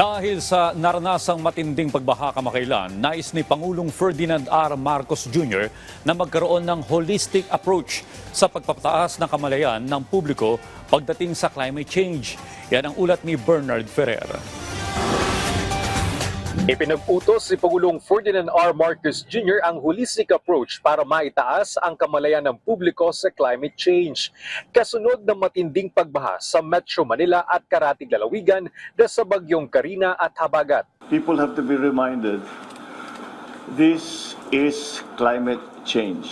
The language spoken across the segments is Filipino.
Dahil sa naranasang matinding pagbaha kamakailan, nais ni Pangulong Ferdinand R. Marcos Jr. na magkaroon ng holistic approach sa pagpapataas ng kamalayan ng publiko pagdating sa climate change. Yan ang ulat ni Bernard Ferrer. Ipinag-utos si Pangulong Ferdinand R. Marcos Jr. ang holistic approach para maitaas ang kamalayan ng publiko sa climate change. Kasunod ng matinding pagbaha sa Metro Manila at Karatig Lalawigan dahil sa bagyong Karina at Habagat. people have to be reminded this is climate change.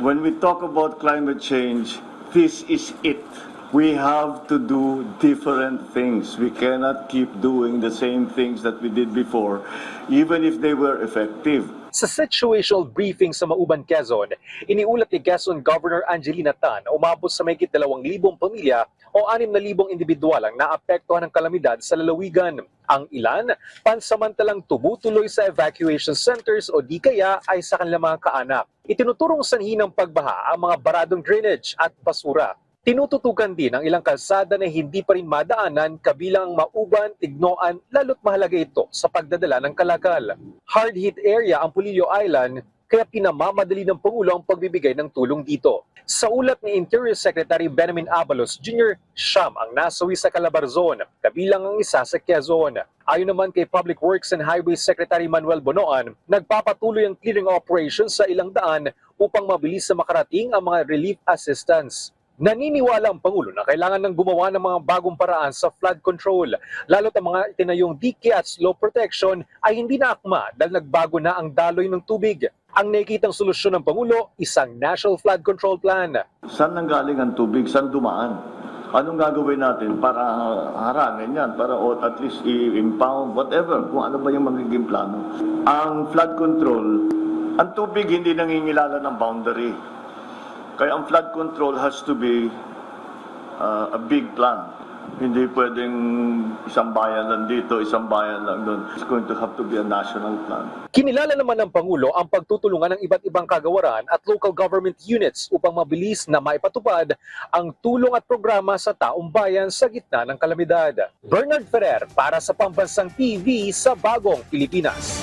When we talk about climate change, this is it. We have to do different things. We cannot keep doing the same things that we did before, even if they were effective. Sa situational briefing sa Mauban, Quezon, iniulat ni Quezon Governor Angelina Tan umabot sa mahigit 2,000 pamilya o 6,000 individual ang naapektuhan ng kalamidad sa lalawigan. Ang ilan, pansamantalang tumutuloy sa evacuation centers o di kaya ay sa kanilang mga kaanak. Itinuturong sanhi ng pagbaha ang mga baradong drainage at basura. Tinututukan din ang ilang kalsada na hindi pa rin madaanan kabilang ang mauban, tignoan, lalo't mahalaga ito sa pagdadala ng kalakal. Hard-hit area ang Pulillo Island kaya pinamamadali ng Pangulo ang pagbibigay ng tulong dito. Sa ulat ni Interior Secretary Benjamin Abalos Jr., siyam ang nasawi sa Calabarzon, kabilang ang isa sa Quezon. Ayon naman kay Public Works and Highways Secretary Manuel Bonoan, nagpapatuloy ang clearing operations sa ilang daan upang mabilis na makarating ang mga relief assistance. Naniniwala ang Pangulo na kailangan ng gumawa ng mga bagong paraan sa flood control, lalo't ang mga itinayong dike at slow protection ay hindi na akma dahil nagbago na ang daloy ng tubig. Ang nakikitang solusyon ng Pangulo, isang National Flood Control Plan. Saan nanggaling ang tubig? Saan dumaan? Anong gagawin natin para harangin yan? Para at least i-impound, whatever, kung ano ba yung magiging plano. Ang flood control, ang tubig hindi nangingilala ng boundary. Kaya ang flood control has to be uh, a big plan. Hindi pwedeng isang bayan lang dito, isang bayan lang doon. It's going to have to be a national plan. Kinilala naman ng Pangulo ang pagtutulungan ng iba't ibang kagawaran at local government units upang mabilis na maipatupad ang tulong at programa sa taong bayan sa gitna ng kalamidad. Bernard Ferrer para sa Pambansang TV sa Bagong Pilipinas.